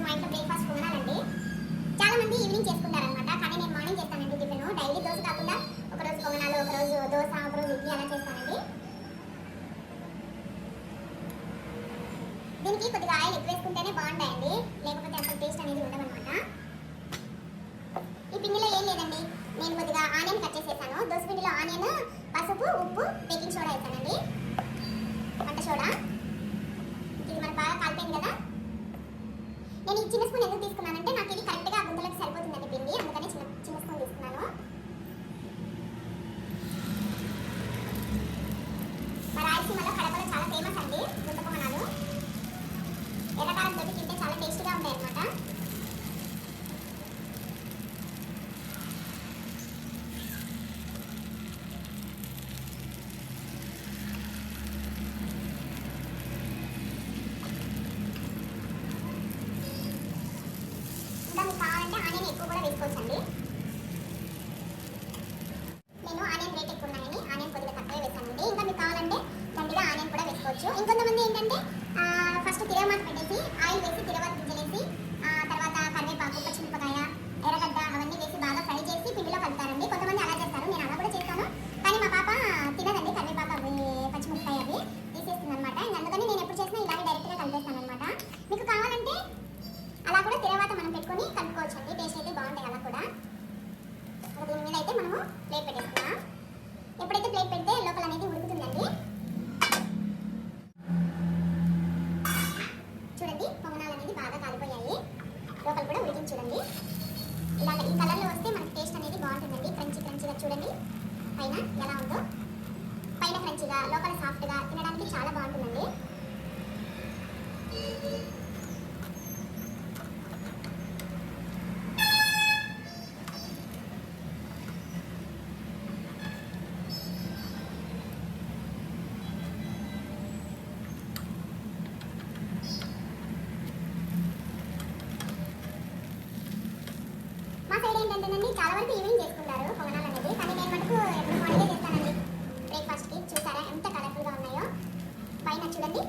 రోజు మా ఇంట్లో బ్రేక్ఫాస్ట్ పొంగనాలండి చాలా మంది ఈవినింగ్ చేసుకుంటారనమాట కానీ నేను మార్నింగ్ చేస్తానండి టిఫిన్. డైలీ దోశ కాకుండా ఒకరోజు పొంగనాలు ఒకరోజు దోశ ఒక రోజు ఇడ్లీ అలా చేస్తానండి. దీనికి కొద్దిగా ఆయిల్ ఎక్కువ వేసుకుంటేనే బాగుంటాయండి. లేకపోతే అసలు టేస్ట్ అనేది ఉండదనమాట ఈ పిండిలో ఏం లేదండి. నేను కొద్దిగా ఆనియన్ కట్ చేసేసాను. దోశ పిండిలో ఆనియన్ పసుపు ఉప్పు బేకింగ్ సోడా వేస్తానండి तुम्हाला खाण्यामध्ये छान फेमस आहे. అవుతుంది చూడండి. ఇలా ఈ కలర్లో వస్తే మనకి టేస్ట్ అనేది బాగుంటుందండి. క్రంచి క్రంచిగా చూడండి. పైన ఎలా ఉందో. పైన క్రంచిగా లోపల సాఫ్ట్గా తినడానికి చాలా బాగుంటుందండి.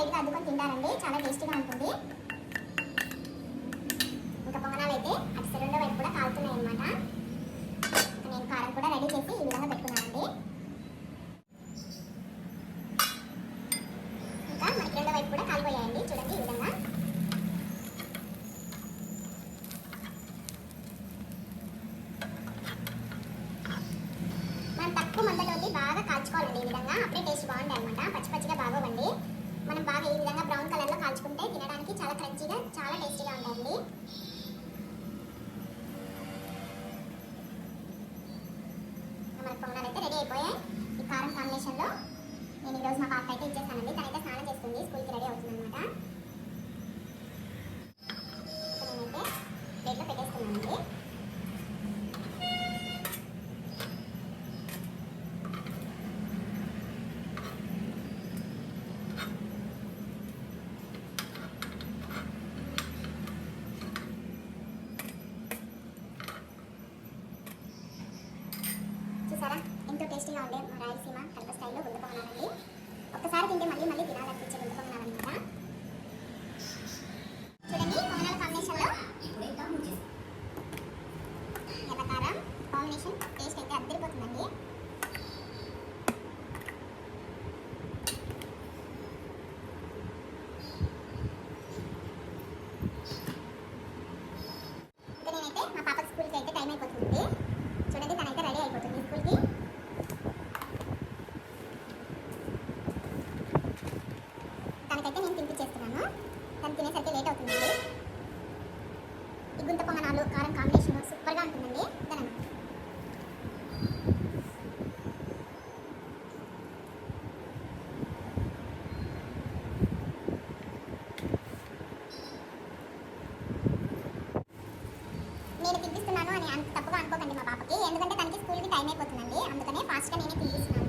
ಕೈಗೆ ಅದಕ್ಕೊಂದು ತಿಂಡ టేస్టీగా ఉండే రాయలసీమ కలప స్టైల్లో ఉండిపోనాలండి పొంగనాలండి ఒక్కసారి తింటే మళ్ళీ మళ్ళీ తినాలనిపించే ఉండిపోనాలన్నమాట గుంత పొంగనాలు కారం కాంబినేషన్ సూపర్గా ఉంటుందండి. నేను తినిపిస్తున్నాను అని అంత తప్పుగా అనుకోకండి మా పాపకి. ఎందుకంటే తనకి స్కూల్కి టైం అయిపోతుందండి. అందుకనే ఫాస్ట్గా నేనే తినిపిస్తున్నాను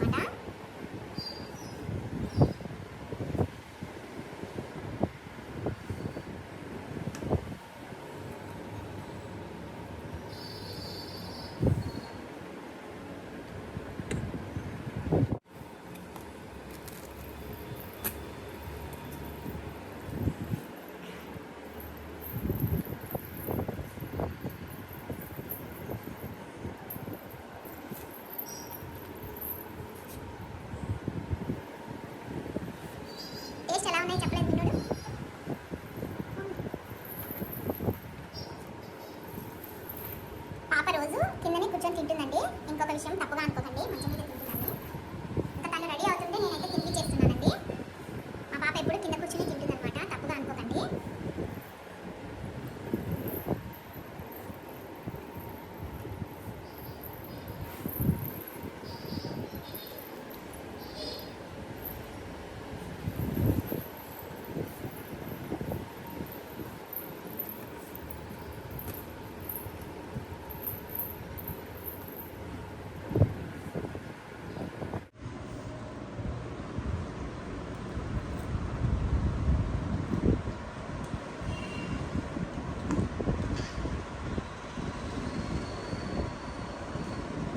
టేస్ట్ ఎలా ఉన్నాయి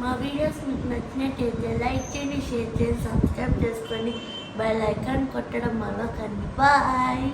మా వీడియోస్ మీకు నచ్చినట్టయితే లైక్ చేయండి షేర్ చేయండి సబ్స్క్రైబ్ చేసుకోండి బెల్ ఐకాన్ కొట్టడం మరొకండి. బాయ్.